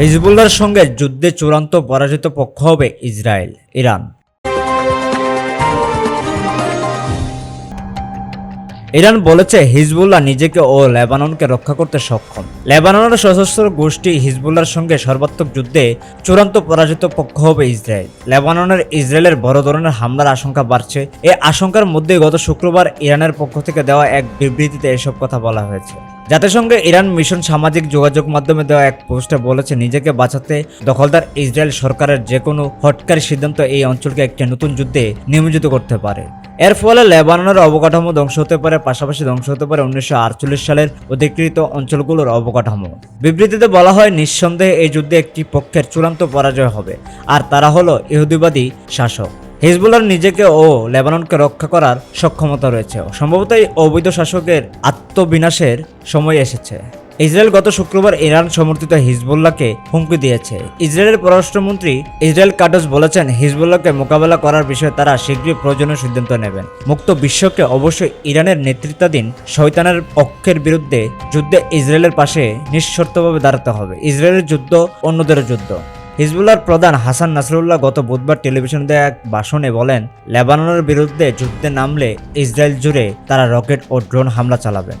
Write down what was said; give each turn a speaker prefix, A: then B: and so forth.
A: হিজবুল্লাহর সঙ্গে যুদ্ধে চূড়ান্ত পরাজিত পক্ষ হবে ইসরায়েল, ইরান। ইরান বলেছে হিজবুল্লাহ নিজেকে ও লেবাননকে রক্ষা করতে সক্ষম। লেবাননের সশস্ত্র গোষ্ঠী হিজবুল্লাহর সঙ্গে সর্বাত্মক যুদ্ধে চূড়ান্ত পরাজিত পক্ষ হবে ইসরায়েল। লেবাননের ইসরায়েলের বড় ধরনের হামলার আশঙ্কা বাড়ছে। এ আশঙ্কার মধ্যে গত শুক্রবার ইরানের পক্ষ থেকে দেওয়া এক বিবৃতিতে এসব কথা বলা হয়েছে। জাতিসংঘে ইরান মিশন সামাজিক যোগাযোগ মাধ্যমে দেওয়া এক পোস্টে বলেছে, নিজেকে বাঁচাতে দখলদার ইসরায়েল সরকারের যে কোনো হটকারী সিদ্ধান্ত এই অঞ্চলকে একটি নতুন যুদ্ধে নিয়োজিত করতে পারে। এর ফলে লেবাননের অবকাঠামো ধ্বংস হতে পারে, পাশাপাশি ধ্বংস হতে পারে উনিশশো আটচল্লিশ সালের অধিকৃত অঞ্চলগুলোর অবকাঠামো। বিবৃতিতে বলা হয়, নিঃসন্দেহে এই যুদ্ধে একটি পক্ষের চূড়ান্ত পরাজয় হবে, আর তারা হলো ইহুদিবাদী শাসক। হিজবুল্লার নিজেকে ও লেবাননকে রক্ষা করার সক্ষমতা রয়েছে। সম্ভবত এই অবৈধ শাসকের আত্মবিনাশের সময় এসেছে। ইসরায়েল গত শুক্রবার ইরান সমর্থিত হিজবুল্লাহকে হুমকি দিয়েছে। ইসরায়েলের পররাষ্ট্রমন্ত্রী ইসরায়েল কাডস বলেছেন, হিজবুল্লাহকে মোকাবেলা করার বিষয়ে তারা শীঘ্রই প্রয়োজনীয় সিদ্ধান্ত নেবেন। মুক্ত বিশ্বকে অবশ্যই ইরানের নেতৃত্বাধীন শয়তানের পক্ষের বিরুদ্ধে যুদ্ধে ইসরায়েলের পাশে নিঃশর্তভাবে দাঁড়াতে হবে। ইসরায়েলের যুদ্ধ অন্যদের যুদ্ধ। হিজবুল্লাহর প্রধান হাসান নাসরুল্লাহ গত বুধবার টেলিভিশনে দেয়া এক ভাষণে বলেন, লেবাননের বিরুদ্ধে যুদ্ধে নামলে ইসরায়েল জুড়ে তারা রকেট ও ড্রোন হামলা চালাবেন